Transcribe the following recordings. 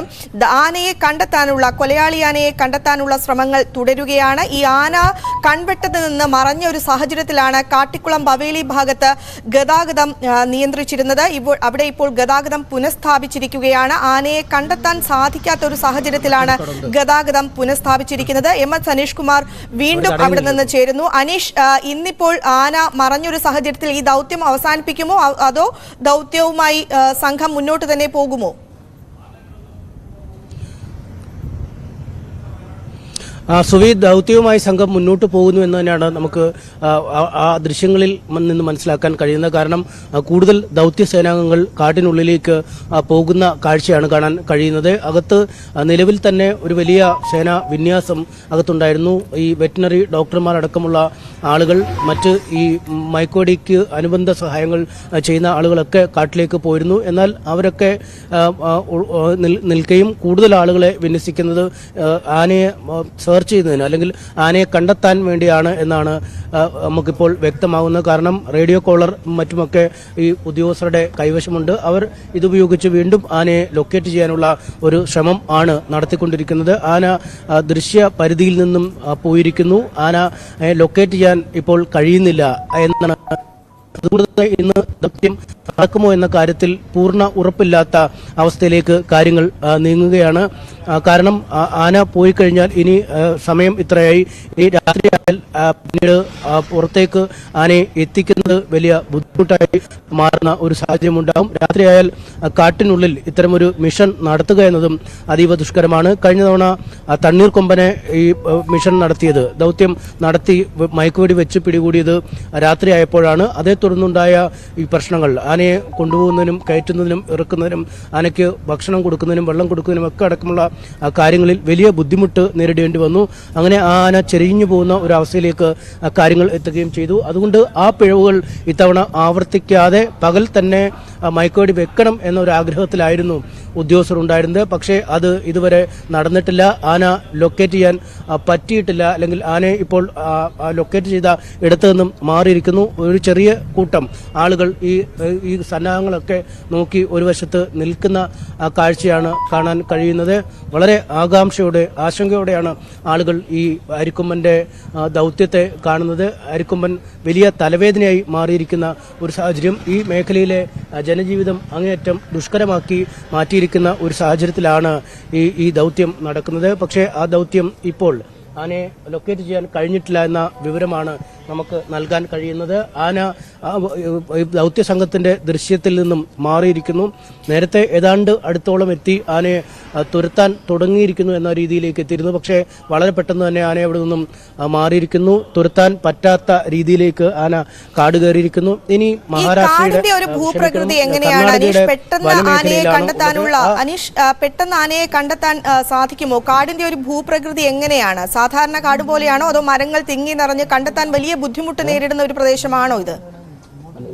ും ആനയെ കണ്ടെത്താനുള്ള കൊലയാളി ആനയെ കണ്ടെത്താനുള്ള ശ്രമങ്ങൾ തുടരുകയാണ്. ഈ ആന കൺവെട്ടത്ത് നിന്ന് മറഞ്ഞ ഒരു സാഹചര്യത്തിലാണ് കാട്ടിക്കുളം ബവേലി ഭാഗത്ത് ഗതാഗതം നിയന്ത്രിച്ചിരുന്നത്. ഇപ്പോൾ അവിടെ ഇപ്പോൾ ഗതാഗതം പുനഃസ്ഥാപിച്ചിരിക്കുകയാണ്. ആനയെ കണ്ടെത്താൻ സാധിക്കാത്ത ഒരു സാഹചര്യത്തിലാണ് ഗതാഗതം പുനഃസ്ഥാപിച്ചിരിക്കുന്നത്. എം. എസ്. അനീഷ് കുമാർ വീണ്ടും അവിടെ നിന്ന് ചേരുന്നു. അനീഷ് ഇന്നിപ്പോൾ ആന മറഞ്ഞൊരു സാഹചര്യത്തിൽ ഈ ദൗത്യം അവസാനിപ്പിക്കുമോ? അതോ ദൗത്യവുമായി സംഘം മുന്നോട്ട് തന്നെ പോകുമോ? സുവി ദൗത്യവുമായി സംഘം മുന്നോട്ട് പോകുന്നു എന്ന് തന്നെയാണ് നമുക്ക് ആ, ദൃശ്യങ്ങളിൽ നിന്ന് മനസ്സിലാക്കാൻ കഴിയുന്നത്. കാരണം കൂടുതൽ ദൗത്യ സേനാംഗങ്ങൾ കാട്ടിനുള്ളിലേക്ക് പോകുന്ന കാഴ്ചയാണ് കാണാൻ കഴിയുന്നത്. അകത്ത് നിലവിൽ തന്നെ ഒരു വലിയ സേനാ വിന്യാസം അകത്തുണ്ടായിരുന്നു. ഈ വെറ്റിനറി ഡോക്ടർമാരടക്കമുള്ള ആളുകൾ മറ്റ് ഈ മൈക്കോടിക്ക് അനുബന്ധ സഹായങ്ങൾ ചെയ്യുന്ന ആളുകളൊക്കെ കാട്ടിലേക്ക് പോയിരുന്നു. എന്നാൽ അവരൊക്കെ നിൽക്കുകയും കൂടുതൽ ആളുകളെ വിന്യസിക്കുന്നത് ആനയെ സെർച്ച് ചെയ്യുന്നതിനോ അല്ലെങ്കിൽ ആനയെ കണ്ടെത്താൻ വേണ്ടിയാണ് എന്നാണ് നമുക്കിപ്പോൾ വ്യക്തമാകുന്നത്. കാരണം റേഡിയോ കോളർ മറ്റുമൊക്കെ ഈ ഉദ്യോഗസ്ഥരുടെ കൈവശമുണ്ട്. അവർ ഇതുപയോഗിച്ച് വീണ്ടും ആനയെ ലൊക്കേറ്റ് ചെയ്യാനുള്ള ഒരു ശ്രമം ആണ് നടത്തിക്കൊണ്ടിരിക്കുന്നത്. ആന ദൃശ്യ പരിധിയിൽ നിന്നും പോയിരിക്കുന്നു. ആന ലൊക്കേറ്റ് ചെയ്യാൻ ഇപ്പോൾ കഴിയുന്നില്ല എന്നാണ്. ഇന്ന് ദൗത്യം നടക്കുമോ എന്ന കാര്യത്തിൽ പൂർണ ഉറപ്പില്ലാത്ത അവസ്ഥയിലേക്ക് കാര്യങ്ങൾ നീങ്ങുകയാണ്. കാരണം ആന പോയി കഴിഞ്ഞാൽ ഇനി സമയം ഇത്രയായി. ഈ രാത്രി പിന്നീട് പുറത്തേക്ക് ആനയെ എത്തിക്കുന്നത് വലിയ ബുദ്ധിമുട്ടായി മാറുന്ന ഒരു സാഹചര്യം ഉണ്ടാകും രാത്രിയായാൽ കാട്ടിനുള്ളിൽ ഇത്തരമൊരു മിഷൻ നടത്തുക എന്നതും അതീവ ദുഷ്കരമാണ്. കഴിഞ്ഞ തവണ തണ്ണീർ കൊമ്പനെ ഈ മിഷൻ നടത്തിയത്. ദൗത്യം നടത്തി മയക്കുവെടി വെച്ച് പിടികൂടിയത് രാത്രിയായപ്പോഴാണ്. അതേ തുടർന്നുണ്ടായ ഈ പ്രശ്നങ്ങൾ. ആനയെ കൊണ്ടുപോകുന്നതിനും കയറ്റുന്നതിനും ഇറക്കുന്നതിനും ആനയ്ക്ക് ഭക്ഷണം കൊടുക്കുന്നതിനും വെള്ളം കൊടുക്കുന്നതിനും ഒക്കെ അടക്കമുള്ള കാര്യങ്ങളിൽ വലിയ ബുദ്ധിമുട്ട് നേരിടേണ്ടി വന്നു. അങ്ങനെ ആ ആന ചെരിഞ്ഞു പോകുന്ന ഒരു അവസ്ഥയിലേക്ക് കാര്യങ്ങൾ എത്തുകയും ചെയ്തു. അതുകൊണ്ട് ആ പിഴവുകൾ ഇത്തവണ ആവർത്തിക്കാതെ പകൽ തന്നെ മയക്കോടി വെക്കണം എന്നൊരു ഉണ്ടായിരുന്നത് പക്ഷേ അത് ഇതുവരെ നടന്നിട്ടില്ല. ആന ലൊക്കേറ്റ് ചെയ്യാൻ പറ്റിയിട്ടില്ല. അല്ലെങ്കിൽ ആനയെ ഇപ്പോൾ ലൊക്കേറ്റ് ചെയ്ത ഇടത്തു നിന്നും മാറിയിരിക്കുന്നു. ഒരു ചെറിയ കൂട്ടം ആളുകൾ ഈ ഈ സന്നാഹങ്ങളൊക്കെ നോക്കി ഒരു വശത്ത് നിൽക്കുന്ന കാഴ്ചയാണ് കാണാൻ കഴിയുന്നത്. വളരെ ആകാംക്ഷയോടെ ആശങ്കയോടെയാണ് ആളുകൾ ഈ അരിക്കൊമ്പന്റെ ആ, ദൗത്യത്തെ കാണുന്നത്. അരിക്കൊമ്പൻ വലിയ തലവേദനയായി മാറിയിരിക്കുന്ന ഒരു സാഹചര്യം ഈ മേഖലയിലെ ജനജീവിതം അങ്ങേയറ്റം ദുഷ്കരമാക്കി മാറ്റിയിരിക്കുന്ന. ഒരു സാഹചര്യത്തിലാണ് ഈ ഈ ദൗത്യം നടക്കുന്നത്. പക്ഷേ ആ ദൗത്യം ഇപ്പോൾ ആനയെ ലൊക്കേറ്റ് ചെയ്യാൻ കഴിഞ്ഞിട്ടില്ല എന്ന വിവരമാണ് നമുക്ക് നൽകാൻ കഴിയുന്നത്. ആന ദൗത്യസംഘത്തിന്റെ ഈ ദൗത്യ സംഘത്തിന്റെ ദൃശ്യത്തിൽ നിന്നും മാറിയിരിക്കുന്നു. നേരത്തെ ഏതാണ്ട് അടുത്തോളം എത്തി ആനയെ തുരത്താൻ തുടങ്ങിയിരിക്കുന്നു എന്ന രീതിയിലേക്ക് എത്തിയിരുന്നു. പക്ഷേ വളരെ പെട്ടെന്ന് തന്നെ ആന അവിടെ നിന്നും മാറിയിരിക്കുന്നു. തുരത്താൻ പറ്റാത്ത രീതിയിലേക്ക് ആന കാട് കയറിയിരിക്കുന്നു. ഇനി മഹാരാഷ്ട്രയുടെ ഒരു ഭൂപ്രകൃതി എങ്ങനെയാണ് അനീഷ് കർണാടകയുടെ പെട്ടെന്ന് ആനയെ വനമേഖലയിലാണ് കണ്ടെത്താനുള്ള അനീഷ് പെട്ടെന്ന് ആനയെ കണ്ടെത്താൻ സാധിക്കുമോ? കാടിന്റെ ഒരു ഭൂപ്രകൃതി എങ്ങനെയാണ്? സാധാരണ കാട് പോലെയാണോ? അതോ മരങ്ങൾ തിങ്ങി നിറഞ്ഞ് കണ്ടെത്താൻ വലിയ ബുദ്ധിമുട്ട് നേരിടുന്ന ഒരു പ്രദേശമാണോ ഇത്?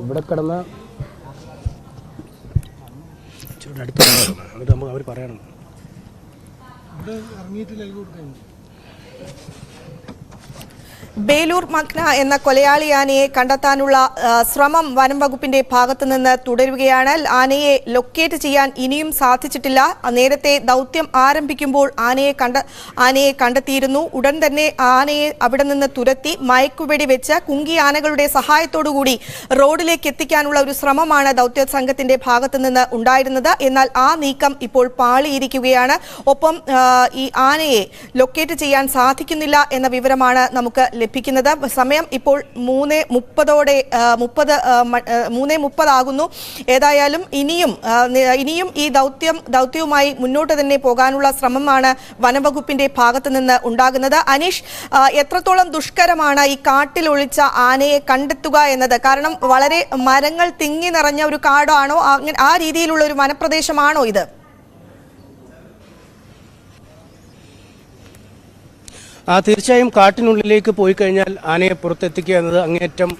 ഇവിടെ കിടന്ന അവർ പറയണം. ബേലൂർ മഗ്ന എന്ന കൊലയാളി ആനയെ കണ്ടെത്താനുള്ള ശ്രമം വനം വകുപ്പിന്റെ ഭാഗത്തു നിന്ന് തുടരുകയാണ്. ആനയെ ലൊക്കേറ്റ് ചെയ്യാൻ ഇനിയും സാധിച്ചിട്ടില്ല. നേരത്തെ ദൗത്യം ആരംഭിക്കുമ്പോൾ ആനയെ കണ്ട ആനയെ കണ്ടെത്തിയിരുന്നു. ഉടൻ തന്നെ ആനയെ അവിടെ നിന്ന് തുരത്തി മയക്കുവെടി വെച്ച് കുങ്കി ആനകളുടെ സഹായത്തോടുകൂടി റോഡിലേക്ക് എത്തിക്കാനുള്ള ഒരു ശ്രമമാണ് ദൗത്യ സംഘത്തിന്റെ ഭാഗത്തു നിന്ന് ഉണ്ടായിരുന്നത്. എന്നാൽ ആ നീക്കം ഇപ്പോൾ പാളിയിരിക്കുകയാണ്. ഒപ്പം ഈ ആനയെ ലൊക്കേറ്റ് ചെയ്യാൻ സാധിക്കുന്നില്ല എന്ന വിവരമാണ് നമുക്ക് ലഭിക്കുന്നത്. സമയം ഇപ്പോൾ മൂന്ന് മുപ്പതോടെ മുപ്പത് മൂന്ന് മുപ്പതാകുന്നു. ഏതായാലും ഇനിയും ഇനിയും ഈ ദൗത്യം ദൗത്യവുമായി മുന്നോട്ട് തന്നെ പോകാനുള്ള ശ്രമമാണ് വനംവകുപ്പിന്റെ ഭാഗത്ത് നിന്ന് ഉണ്ടാകുന്നത്. അനീഷ് എത്രത്തോളം ദുഷ്കരമാണ് ഈ കാട്ടിൽ ഒളിച്ച ആനയെ കണ്ടെത്തുക എന്നത്? കാരണം വളരെ മരങ്ങൾ തിങ്ങി നിറഞ്ഞ ഒരു കാടാണോ? ആ രീതിയിലുള്ള ഒരു വനപ്രദേശമാണോ ഇത്? ആ തീർച്ചയായും കാട്ടിനുള്ളിലേക്ക് പോയി കഴിഞ്ഞാൽ ആനയെ പുറത്തെത്തിക്കുക എന്നത് അങ്ങേറ്റം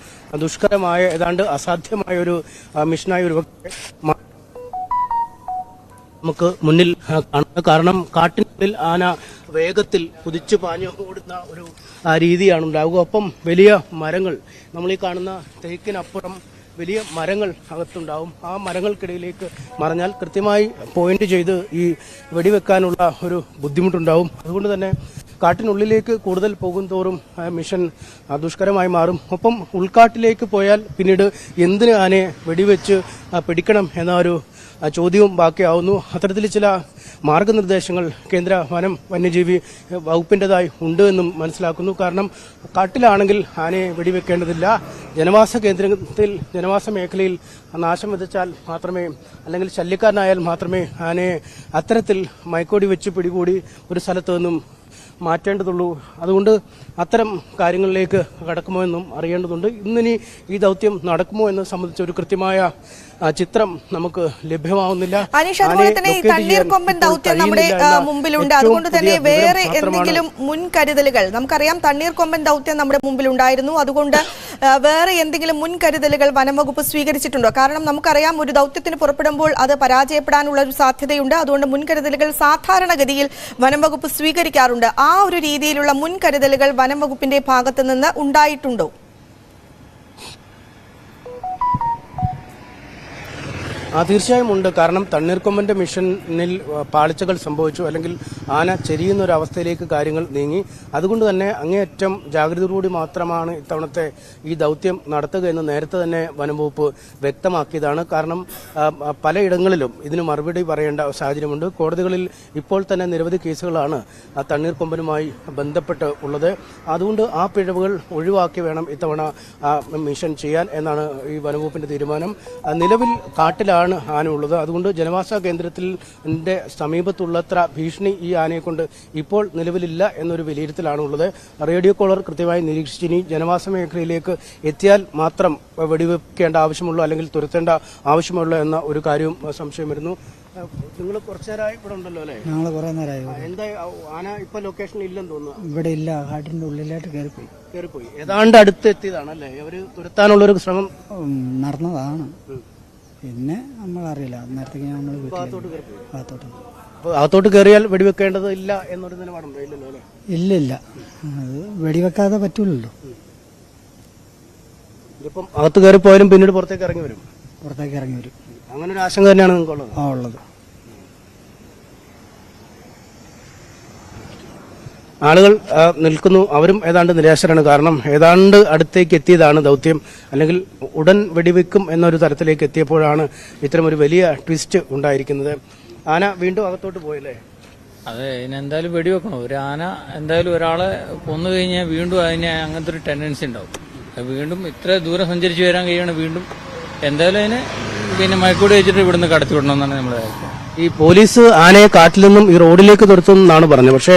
ദുഷ്കരമായ ഏതാണ്ട് അസാധ്യമായ ഒരു മിഷനായ ഒരു നമുക്ക് മുന്നിൽ കാരണം കാട്ടിനുള്ളിൽ ആന വേഗത്തിൽ കുതിച്ചു പാഞ്ഞു ഓടുന്ന ഒരു രീതിയാണ് ഉണ്ടാവുക. ഒപ്പം വലിയ മരങ്ങൾ നമ്മൾ ഈ കാണുന്ന തേക്കിനപ്പുറം വലിയ മരങ്ങൾ അകത്തുണ്ടാവും. ആ മരങ്ങൾക്കിടയിലേക്ക് മറഞ്ഞാൽ കൃത്യമായി പോയിന്റ് ചെയ്ത് ഈ വെടിവെക്കാനുള്ള ഒരു ബുദ്ധിമുട്ടുണ്ടാവും. അതുകൊണ്ട് തന്നെ കാട്ടിനുള്ളിലേക്ക് കൂടുതൽ പോകും തോറും മിഷൻ ദുഷ്കരമായി മാറും. ഒപ്പം ഉൾക്കാട്ടിലേക്ക് പോയാൽ പിന്നീട് എന്തിന് ആനയെ വെടിവെച്ച് പിടിക്കണം എന്ന ഒരു ചോദ്യവും ബാക്കിയാവുന്നു. അത്തരത്തിൽ ചില മാർഗനിർദ്ദേശങ്ങൾ കേന്ദ്ര വനം വന്യജീവി വകുപ്പിന്റെതായി ഉണ്ട് എന്നും മനസ്സിലാക്കുന്നു. കാരണം കാട്ടിലാണെങ്കിൽ ആനയെ വെടിവെക്കേണ്ടതില്ല. ജനവാസ കേന്ദ്രത്തിൽ ജനവാസ മേഖലയിൽ നാശം വിതച്ചാൽ മാത്രമേ അല്ലെങ്കിൽ ശല്യക്കാരനായാൽ മാത്രമേ ആനയെ അത്തരത്തിൽ മൈക്കോടി വെച്ച് പിടികൂടി ഒരു സ്ഥലത്തു നിന്നും മാറ്റേണ്ടതുള്ളൂ. അതുകൊണ്ട് അത്തരം കാര്യങ്ങളിലേക്ക് കടക്കുമോ എന്നും അറിയേണ്ടതുണ്ട്. ഇന്നിനി ഈ ദൗത്യം നടക്കുമോ എന്ന് സംബന്ധിച്ച ഒരു കൃത്യമായ ചിത്രം നമുക്ക് ലഭ്യമാവുന്നില്ല. അനീഷ് അതുപോലെ തന്നെ ഈ തണ്ണീർക്കൊമ്പൻ ദൗത്യം നമ്മുടെ മുമ്പിലുണ്ട്. അതുകൊണ്ട് തന്നെ വേറെ എന്തെങ്കിലും മുൻകരുതലുകൾ. നമുക്കറിയാം തണ്ണീർക്കൊമ്പൻ ദൗത്യം നമ്മുടെ മുമ്പിലുണ്ടായിരുന്നു. അതുകൊണ്ട് വേറെ എന്തെങ്കിലും മുൻകരുതലുകൾ വനംവകുപ്പ് സ്വീകരിച്ചിട്ടുണ്ടോ? കാരണം നമുക്കറിയാം ഒരു ദൗത്യത്തിന് പുറപ്പെടുമ്പോൾ അത് പരാജയപ്പെടാനുള്ള ഒരു സാധ്യതയുണ്ട്. അതുകൊണ്ട് മുൻകരുതലുകൾ സാധാരണഗതിയിൽ വനംവകുപ്പ് സ്വീകരിക്കാറുണ്ട്. ആ ഒരു രീതിയിലുള്ള മുൻകരുതലുകൾ വനംവകുപ്പിന്റെ വകുപ്പിന്റെ ഭാഗത്ത് നിന്ന് ഉണ്ടായിട്ടുണ്ടോ? ആ തീർച്ചയായും ഉണ്ട്. കാരണം തണ്ണീർക്കൊമ്പന്റെ മിഷനിൽ പാളിച്ചകൾ സംഭവിച്ചു. അല്ലെങ്കിൽ ആന ചെരിയുന്ന ഒരു അവസ്ഥയിലേക്ക് കാര്യങ്ങൾ നീങ്ങി. അതുകൊണ്ട് തന്നെ അങ്ങേയറ്റം ജാഗ്രതയോടുകൂടി മാത്രമാണ് ഇത്തവണത്തെ ഈ ദൗത്യം നടത്തുക എന്ന് നേരത്തെ തന്നെ വനംവകുപ്പ് വ്യക്തമാക്കിയതാണ്. കാരണം പലയിടങ്ങളിലും ഇതിന് മറുപടി പറയേണ്ട സാഹചര്യമുണ്ട്. കോടതികളിൽ ഇപ്പോൾ തന്നെ നിരവധി കേസുകളാണ് തണ്ണീർക്കൊമ്പനുമായി ബന്ധപ്പെട്ട് ഉള്ളത്. അതുകൊണ്ട് ആ പിഴവുകൾ ഒഴിവാക്കി വേണം ഇത്തവണ മിഷൻ ചെയ്യാൻ എന്നാണ് ഈ വനംവകുപ്പിന്റെ തീരുമാനം. നിലവിൽ കാട്ടിലാണ് ആന ഉള്ളത് അതുകൊണ്ട് ജനവാസ കേന്ദ്രത്തിൽ സമീപത്തുള്ളത്ര ഭീഷണി ഈ ആനയെ കൊണ്ട് ഇപ്പോൾ നിലവിലില്ല എന്നൊരു വിലയിരുത്തലാണ് ഉള്ളത് റേഡിയോ കോളർ കൃത്യമായി നിരീക്ഷിച്ച് ഇനി ജനവാസ മേഖലയിലേക്ക് എത്തിയാൽ മാത്രം വെടിവെക്കേണ്ട ആവശ്യമുള്ളൂ അല്ലെങ്കിൽ തുരത്തേണ്ട ആവശ്യമുള്ളൂ എന്ന ഒരു കാര്യവും സംശയം വരുന്നു. നിങ്ങൾ കുറച്ചേരായി ഇവിടെ ഉണ്ടല്ലോ അല്ലേ? ഞങ്ങൾ കുറേ നേരമായി എന്താ ആന ഇപ്പൊ ലൊക്കേഷൻ ഇല്ലെന്ന് തോന്നുന്നു? ഇവിടെ ഇല്ല. ഹാട്ടിന്റെ ഉള്ളിലായിട്ട് കയറിപ്പോയി. കയറിപ്പോയി. ഏതാണ്ട് അടുത്ത് എത്തിയതാണല്ലേ അവർ തുരത്താനുള്ളൊരു ശ്രമം നടന്നതാണ്. പിന്നെ നമ്മളറിയില്ല. നേരത്തേക്ക് നമ്മൾ ഭാഗത്തോട്ട് അപ്പോൾ അകത്തോട്ട് കയറിയാൽ വെടിവെക്കേണ്ടത് ഇല്ല എന്നൊരു നിലപാടുണ്ടോ? ഇല്ലല്ലോ അല്ലേ? ഇല്ല ഇല്ല. അത് വെടിവെക്കാതെ പറ്റൂലല്ലോ. ഇതിപ്പം അകത്ത് കയറിപ്പോയാലും പിന്നീട് പുറത്തേക്ക് ഇറങ്ങി വരും. പുറത്തേക്ക് ഇറങ്ങി വരും. അങ്ങനെ ഒരു ആശങ്ക തന്നെയാണ് നിങ്ങൾക്കുള്ളത്. ആ ഉള്ളത്. ആളുകൾ നിൽക്കുന്നു. അവരും ഏതാണ്ട് നിരാശരാണ്. കാരണം ഏതാണ്ട് അടുത്തേക്ക് എത്തിയതാണ് ദൗത്യം. അല്ലെങ്കിൽ ഉടൻ വെടിവെക്കും എന്നൊരു തരത്തിലേക്ക് എത്തിയപ്പോഴാണ് ഇത്തരം ഒരു വലിയ ട്വിസ്റ്റ് ഉണ്ടായിരിക്കുന്നത്. ആന വീണ്ടും അകത്തോട്ട് പോയല്ലേ? അതെ ഇതിനെന്തായാലും വെടിവെക്കണം. ഒരു ആന എന്തായാലും ഒരാളെ കൊന്നു കഴിഞ്ഞാൽ വീണ്ടും അതിന് അങ്ങനത്തെ ഒരു ടെൻഡൻസി ഉണ്ടാവും. വീണ്ടും ഇത്ര ദൂരം സഞ്ചരിച്ചു വരാൻ കഴിയണം വീണ്ടും എന്തായാലും അതിന് പിന്നെ മയക്കൂടി വെച്ചിട്ട് ഇവിടുന്ന് കടത്തി വിടണമെന്നാണ് നമ്മൾ ഈ പോലീസ് ആനയെ കാട്ടിൽ നിന്നും ഈ റോഡിലേക്ക് തുരത്തുമെന്നാണ് പറഞ്ഞത്. പക്ഷേ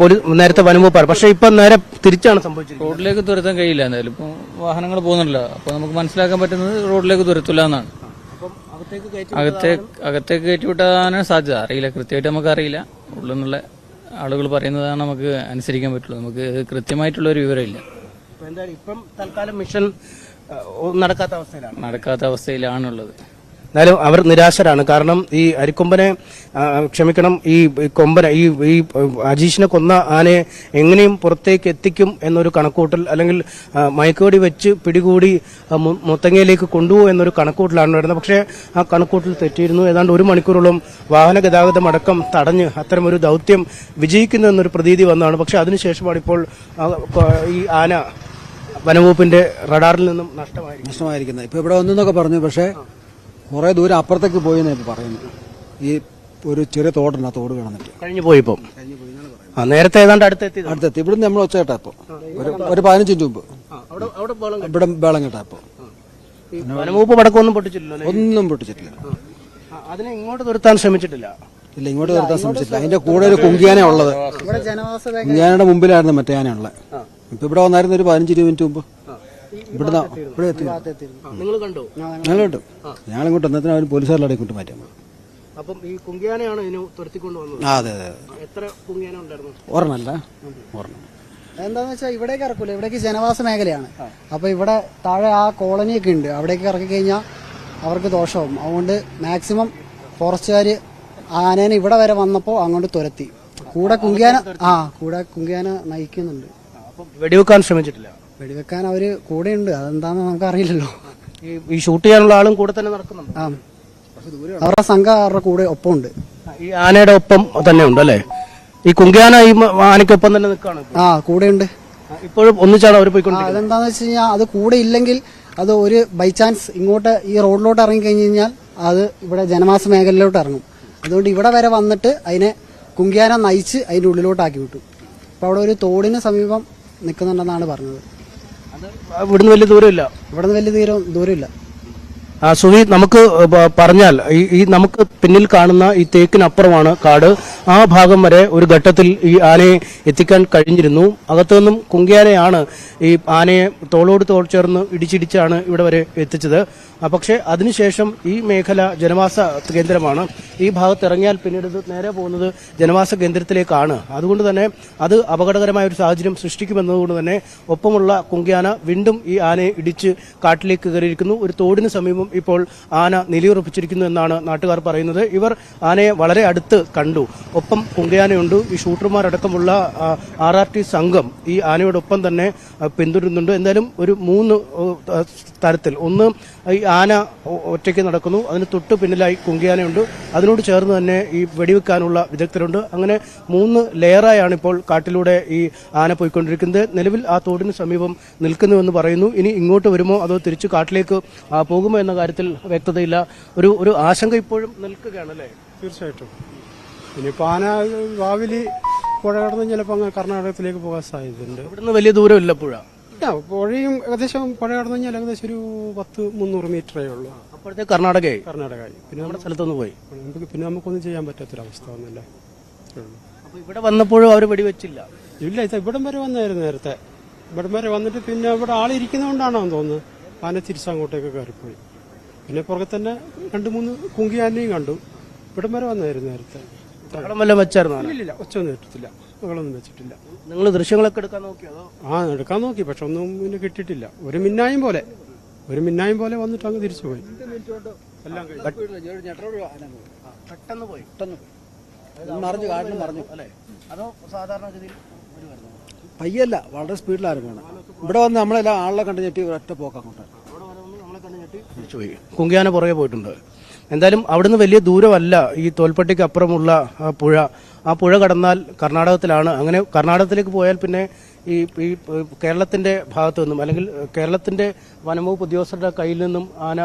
പോലീസ് നേരത്തെ വനംവകുപ്പ് പറഞ്ഞു പക്ഷേ ഇപ്പം നേരെ തിരിച്ചാണ് സംഭവിച്ചത് റോഡിലേക്ക് തുരത്താൻ കഴിയില്ല എന്തായാലും. ഇപ്പൊ വാഹനങ്ങൾ പോകുന്നില്ല. അപ്പോൾ നമുക്ക് മനസ്സിലാക്കാൻ പറ്റുന്നത് റോഡിലേക്ക് തുരത്തില്ല എന്നാണ്. അകത്തേക്ക് കയറ്റിവിട്ടാണ് സാധ്യത? അറിയില്ല. കൃത്യമായിട്ട് നമുക്ക് അറിയില്ല. ഉള്ളിൽ നിന്നുള്ള ആളുകൾ പറയുന്നതാണ് നമുക്ക് അനുസരിക്കാൻ പറ്റുള്ളൂ. നമുക്ക് കൃത്യമായിട്ടുള്ള ഒരു വിവരമില്ല ഇപ്പം തൽക്കാലം മിഷൻ നടക്കാത്ത അവസ്ഥയിലാണ്. നടക്കാത്ത അവസ്ഥയിലാണുള്ളത്. എന്നാലും അവർ നിരാശരാണ്. കാരണം ഈ അരിക്കൊമ്പനെ ക്ഷമിക്കണം ഈ കൊമ്പനെ ഈ ഈ അജീഷിനെ കൊന്ന ആനയെ എങ്ങനെയും പുറത്തേക്ക് എത്തിക്കും എന്നൊരു കണക്കൂട്ടൽ അല്ലെങ്കിൽ മയക്കോടി വെച്ച് പിടികൂടി മുത്തങ്ങയിലേക്ക് കൊണ്ടുപോകും എന്നൊരു കണക്കൂട്ടലാണ് വരുന്നത്. പക്ഷേ ആ കണക്കൂട്ടൽ തെറ്റിയിരുന്നു. ഏതാണ്ട് ഒരു മണിക്കൂറോളം വാഹന ഗതാഗതം അടക്കം തടഞ്ഞ് അത്തരമൊരു ദൗത്യം വിജയിക്കുന്നു എന്നൊരു പ്രതീതി വന്നതാണ്. പക്ഷെ അതിനുശേഷമാണ് ഇപ്പോൾ ഈ ആന വനവകുപ്പിന്റെ റഡാറിൽ നിന്നും നഷ്ടമായി നഷ്ടമായിരിക്കുന്നത്. ഇപ്പോൾ ഇവിടെ വന്നെന്നൊക്കെ പറഞ്ഞു. പക്ഷേ കുറേ ദൂരം അപ്പുറത്തേക്ക് പോയി എന്നാണ് ഇപ്പോൾ പറയുന്നത് ഈ ഒരു ചെറിയ തോടുണ്ട് ആ തോട് കിടന്നിട്ട്. കഴിഞ്ഞു പോയി ഇപ്പം? ആ നേരത്തെ ഏതാണ്ട് അടുത്തെത്തി അടുത്തെത്തി. ഇവിടുന്ന് നമ്മൾ ഒച്ച കേട്ടാ ഇപ്പോൾ ഒരു ഒരു പതിനഞ്ച് മിനിറ്റ് മുമ്പ്. അവിടെ അവിടെ ബഹളം. ഇവിടെ വേളം കേട്ടാ ഇപ്പോൾ ഈ വനംവകുപ്പ് പടക്കമൊന്നും പൊട്ടിച്ചില്ലല്ലോ അല്ലേ? ഒന്നും പൊട്ടിച്ചിട്ടില്ല. ആ, അതിനെ ഇങ്ങോട്ട് തുരത്താൻ ശ്രമിച്ചിട്ടില്ല? ഇല്ല ഇങ്ങോട്ട് നിർത്താൻ ശ്രമിച്ചിട്ടില്ല. അതിന്റെ കൂടെ ഒരു കുങ്കിയാന ഉള്ളത്. കുങ്കിയാനയുടെ മുമ്പിലായിരുന്നു മറ്റേ ആന ഉള്ളത് ഇപ്പൊ ഇവിടെ വന്നായിരുന്നു ഒരു പതിനഞ്ച് ഇരുപത് മിനിറ്റ് മുമ്പ്. ഇവിടുന്ന് ഇവിടെ എത്തി. നിങ്ങൾ കണ്ടു? ഞങ്ങളുണ്ട്. ഞങ്ങളിങ്ങോട്ട് എന്നത്തിന് അവർ പോലീസുകാരുടെ ഇങ്ങോട്ട് മാറ്റാം. അപ്പം ഈ കുങ്കിയാനയാണ് ഇതിന് തുരത്തിക്കൊണ്ട് വന്നത്? അതെ അതെ എത്ര കുങ്കിയാന ഉണ്ടായിരുന്നു? ഒരെണ്ണല്ല. ഒരെണ്ണം. എന്താന്ന് വെച്ചാൽ ഇവിടേക്ക് ഇറക്കൂല. ഇവിടേക്ക് ജനവാസ മേഖലയാണ്. അപ്പൊ ഇവിടെ താഴെ ആ കോളനിയൊക്കെ ഉണ്ട്. അവിടേക്ക് ഇറക്കി കഴിഞ്ഞാൽ അവർക്ക് ദോഷവും. അതുകൊണ്ട് മാക്സിമം ഫോറസ്റ്റുകാർ ആനേനെ ഇവിടെ വരെ വന്നപ്പോൾ അങ്ങോട്ട് തുരത്തി. കൂടെ കുങ്കിയാന ആ കൂടെ കുങ്കിയാന നയിക്കുന്നുണ്ട്. അപ്പം വെടിവെക്കാൻ ശ്രമിച്ചിട്ടില്ല. വെടിവെക്കാൻ അവർ കൂടെയുണ്ട്. അതെന്താന്ന് നമുക്ക് അറിയില്ലല്ലോ ഈ ഈ ഷൂട്ട് ചെയ്യാനുള്ള ആളും കൂടെ തന്നെ നടക്കുന്നുണ്ട്. ആ. അവരുടെ സംഘം അവരുടെ കൂടെ ഒപ്പം ഉണ്ട് ഈ ആനയുടെ ഒപ്പം തന്നെ ഉണ്ട് അല്ലേ? ഈ കുങ്കിയാന ഈ മ- ആനയ്ക്കൊപ്പം തന്നെ നിൽക്കുകയാണ് ആ കൂടെയുണ്ട്. ഇപ്പോഴും ഒന്നിച്ചാണ് അവർ പോയിക്കൊണ്ടിരിക്കുന്നത്. അതെന്താന്ന് വെച്ച് കഴിഞ്ഞാൽ അത് കൂടെ ഇല്ലെങ്കിൽ അത് ഒരു ബൈ ചാൻസ് ഇങ്ങോട്ട് ഈ റോഡിലോട്ട് ഇറങ്ങി കഴിഞ്ഞ് കഴിഞ്ഞാൽ അത് ഇവിടെ ജനവാസ മേഖലയിലോട്ട് ഇറങ്ങും. അതുകൊണ്ട് ഇവിടെ വരെ വന്നിട്ട് അതിനെ കുങ്കിയാന നയിച്ച് അതിന്റെ ഉള്ളിലോട്ടാക്കി വിട്ടു. അപ്പോൾ അവിടെ ഒരു തോടിന് സമീപം നിൽക്കുന്നുണ്ടെന്നാണ് പറഞ്ഞത്. ഇവിടുന്ന് വലിയ ദൂരമില്ല. ഇവിടെ നിന്ന് വലിയ ദൂരം ദൂരമില്ല. സുവി നമുക്ക് പറഞ്ഞാൽ ഈ നമുക്ക് പിന്നിൽ കാണുന്ന ഈ തേക്കിനപ്പുറമാണ് കാട്. ആ ഭാഗം വരെ ഒരു ഘട്ടത്തിൽ ഈ ആനയെ എത്തിക്കാൻ കഴിഞ്ഞിരുന്നു. അകത്തു നിന്നും കുങ്കിയാനയാണ് ഈ ആനയെ തോളോട് തോൾ ചേർന്ന് ഇടിച്ചിടിച്ചാണ് ഇവിടെ വരെ എത്തിച്ചത്. പക്ഷേ അതിനുശേഷം ഈ മേഖല ജനവാസ കേന്ദ്രമാണ്. ഈ ഭാഗത്ത് ഇറങ്ങിയാൽ പിന്നീട് നേരെ പോകുന്നത് ജനവാസ കേന്ദ്രത്തിലേക്കാണ്. അതുകൊണ്ട് തന്നെ അത് അപകടകരമായ ഒരു സാഹചര്യം സൃഷ്ടിക്കുമെന്നതുകൊണ്ട് തന്നെ ഒപ്പമുള്ള കുങ്കിയാന വീണ്ടും ഈ ആനയെ ഇടിച്ച് കാട്ടിലേക്ക് കയറിയിരിക്കുന്നു. ഒരു തോടിന് സമീപം ഇപ്പോൾ ആന നിലയുറപ്പിച്ചിരിക്കുന്നു എന്നാണ് നാട്ടുകാർ പറയുന്നത്. ഇവർ ആനയെ വളരെ അടുത്ത് കണ്ടു. ഒപ്പം കുങ്കയാനയുണ്ട്. ഈ ഷൂട്ടർമാരടക്കമുള്ള ആർ ആർ ടി സംഘം ഈ ആനയോടൊപ്പം തന്നെ പിന്തുടരുന്നുണ്ട്. എന്തായാലും ഒരു മൂന്ന് തരത്തിൽ. ഒന്ന് ഈ ആന ഒറ്റയ്ക്ക് നടക്കുന്നു. അതിന് തൊട്ട് പിന്നിലായി കുങ്കിയാനയുണ്ട്. അതിനോട് ചേർന്ന് തന്നെ ഈ വെടിവെക്കാനുള്ള വിദഗ്ധരുണ്ട്. അങ്ങനെ മൂന്ന് ലെയറായാണ് ഇപ്പോൾ കാട്ടിലൂടെ ഈ ആന പോയിക്കൊണ്ടിരിക്കുന്നത്. നിലവിൽ ആ തോടിന് സമീപം നിൽക്കുന്നുവെന്ന് പറയുന്നു. ഇനി ഇങ്ങോട്ട് വരുമോ അതോ തിരിച്ച് കാട്ടിലേക്ക് പോകുമോ എന്ന കാര്യത്തിൽ വ്യക്തതയില്ല. ഒരു ഒരു ആശങ്ക ഇപ്പോഴും നിൽക്കുകയാണ് അല്ലേ തീർച്ചയായിട്ടും. ഇനിയിപ്പോൾ ആന വാവിലി പുഴ കടന്ന് ചിലപ്പോൾ അങ്ങ് കർണാടകത്തിലേക്ക് പോകാൻ സാധ്യതയുണ്ട്. ഇവിടുന്ന് വലിയ ദൂരമില്ല പുഴ? ഇല്ല, പുഴയും ഏകദേശം പുഴ കടന്നു കഴിഞ്ഞാൽ ഏകദേശം ഒരു പത്ത് മുന്നൂറ് മീറ്ററേ ഉള്ളൂ. അപ്പോഴത്തെ കർണാടകയായി? കർണാടക പിന്നെ നമ്മുടെ സ്ഥലത്തൊന്ന് പോയി. നമുക്ക് പിന്നെ നമുക്കൊന്നും ചെയ്യാൻ പറ്റാത്തൊരവസ്ഥ ഒന്നുമില്ല ഉള്ളൂ. ഇവിടെ വന്നപ്പോഴും അവർ വെടിവെച്ചില്ല? ഇല്ല ഇത് ഇവിടം വരെ വന്നായിരുന്നു നേരത്തെ. ഇവിടം വരെ വന്നിട്ട് പിന്നെ ഇവിടെ ആളിരിക്കുന്നതുകൊണ്ടാണോ തോന്നുന്നു ആന തിരിച്ചങ്ങോട്ടേക്ക് കയറിപ്പോയി. പിന്നെ പുറകെ തന്നെ രണ്ട് മൂന്ന് കുങ്കി ആനയും കണ്ടു. ഇവിടം വരെ വന്നായിരുന്നു നേരത്തെ. ബഹളം വല്ലതും വെച്ചായിരുന്നു? ആന ഇല്ലില്ല ഒച്ച ഒന്നും ഇട്ടിട്ടില്ല മകളൊന്നും വെച്ചിട്ടില്ല. നിങ്ങൾ ദൃശ്യങ്ങളൊക്കെ എടുക്കാൻ നോക്കിയോ അതോ? ആ എടുക്കാൻ നോക്കി പക്ഷെ ഒന്നും പിന്നെ കിട്ടിയിട്ടില്ല. ഒരു മിന്നായും പോലെ. ഒരു മിന്നായും പോലെ വന്നിട്ട് അങ്ങ് തിരിച്ചു പോയി. എല്ലാം കഴിഞ്ഞു. പെട്ടെന്ന് പോയി. മറിഞ്ഞു കാട്ടിന് മറിഞ്ഞു. അല്ലേ? അതോ സാധാരണഗതിയിൽ പയ്യല്ല വളരെ സ്പീഡിലായിരുന്നു ഇവിടെ വന്ന് നമ്മളെല്ലാം ആളെ കണ്ട് ഞെട്ടി ഒറ്റ പോക്ക് അങ്ങോട്ട്. തിരിച്ചുപോയി കുങ്കിയാന പുറകെ പോയിട്ടുണ്ട്. എന്തായാലും അവിടുന്ന് വലിയ ദൂരമല്ല ഈ തോൽപ്പട്ടിക്ക് അപ്പുറമുള്ള ആ പുഴ. ആ പുഴ കടന്നാൽ കർണാടകത്തിലാണ്. അങ്ങനെ കർണാടകത്തിലേക്ക് പോയാൽ പിന്നെ ഈ ഈ കേരളത്തിന്റെ ഭാഗത്തു നിന്നും അല്ലെങ്കിൽ കേരളത്തിന്റെ വനംവകുപ്പ് ഉദ്യോഗസ്ഥരുടെ കയ്യിൽ നിന്നും ആന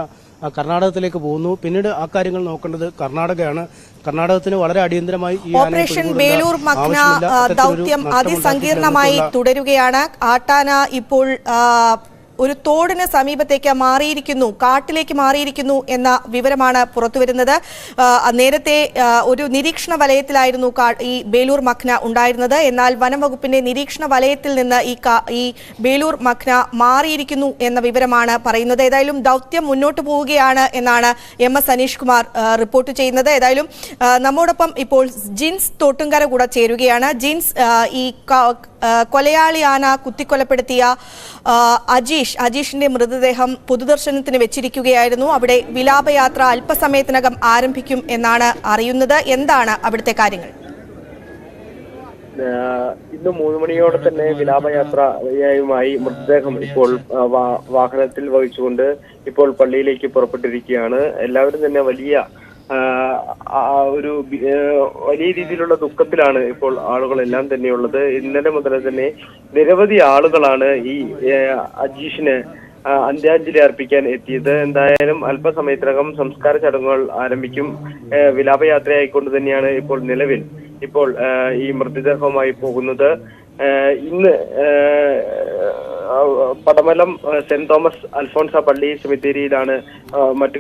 കർണാടകത്തിലേക്ക് പോകുന്നു. പിന്നീട് ആ കാര്യങ്ങൾ നോക്കേണ്ടത് കർണാടകയാണ്. കർണാടകത്തിന് വളരെ അടിയന്തരമായി ഓപ്പറേഷൻ ബേലൂർ മഗ്ന ദൗത്യം അതിസങ്കീർണമായി തുടരുകയാണ്. ആട്ടാന ഇപ്പോൾ ഒരു തോടിന് സമീപത്തേക്ക് മാറിയിരിക്കുന്നു കാട്ടിലേക്ക് മാറിയിരിക്കുന്നു എന്ന വിവരമാണ് പുറത്തുവരുന്നത്. നേരത്തെ ഒരു നിരീക്ഷണ വലയത്തിലായിരുന്നു ഈ ബേലൂർ മഖ്ന ഉണ്ടായിരുന്നത്. എന്നാൽ വനം വകുപ്പിന്റെ നിരീക്ഷണ വലയത്തിൽ നിന്ന് ഈ ഈ ബേലൂർ മഖ്ന മാറിയിരിക്കുന്നു എന്ന വിവരമാണ് പറയുന്നത്. ഏതായാലും ദൗത്യം മുന്നോട്ട് പോവുകയാണ് എന്നാണ് M S Aneesh Kumar report ചെയ്യുന്നത്. ഏതായാലും നമ്മോടൊപ്പം ഇപ്പോൾ ജിൻസ് തോട്ടുംകര കൂടെ ചേരുകയാണ്. ജിൻസ് ഈ കൊലയാളിയാന കുത്തിക്കൊലപ്പെടുത്തിയ ആ, അജീഷ് അജീഷിന്റെ മൃതദേഹം പൊതുദർശനത്തിന് വെച്ചിരിക്കുകയായിരുന്നു. അവിടെ വിലാപയാത്ര അല്പസമയത്തിനകം ആരംഭിക്കും എന്നാണ് അറിയുന്നത്. എന്താണ് അവിടുത്തെ കാര്യങ്ങൾ? ഇന്ന് മൂന്ന് മണിയോടെ തന്നെ വിലാപയാത്രയുമായി മൃതദേഹം ഇപ്പോൾ വാഹനത്തിൽ വഹിച്ചുകൊണ്ട് ഇപ്പോൾ പള്ളിയിലേക്ക് പുറപ്പെട്ടിരിക്കുകയാണ്. എല്ലാവരും തന്നെ വലിയ ഒരു ബി- ആഹ് വലിയ രീതിയിലുള്ള ദുഃഖത്തിലാണ് ഇപ്പോൾ ആളുകളെല്ലാം തന്നെയുള്ളത് ഇന്നലെ മുതൽ തന്നെ നിരവധി ആളുകളാണ് ഈ അജീഷിന് അന്ത്യാഞ്ജലി അർപ്പിക്കാൻ എത്തിയത്. എന്തായാലും അല്പസമയത്തിനകം സംസ്കാര ചടങ്ങുകൾ ആരംഭിക്കും. വിലാപയാത്രയായിക്കൊണ്ട് തന്നെയാണ് ഇപ്പോൾ നിലവിൽ ഇപ്പോൾ ഈ മൃതദേഹവുമായി പോകുന്നത്. ഇന്ന് പടമലം സെന്റ് തോമസ് അൽഫോൺസ പള്ളി സെമിത്തേരിയിലാണ് മറ്റു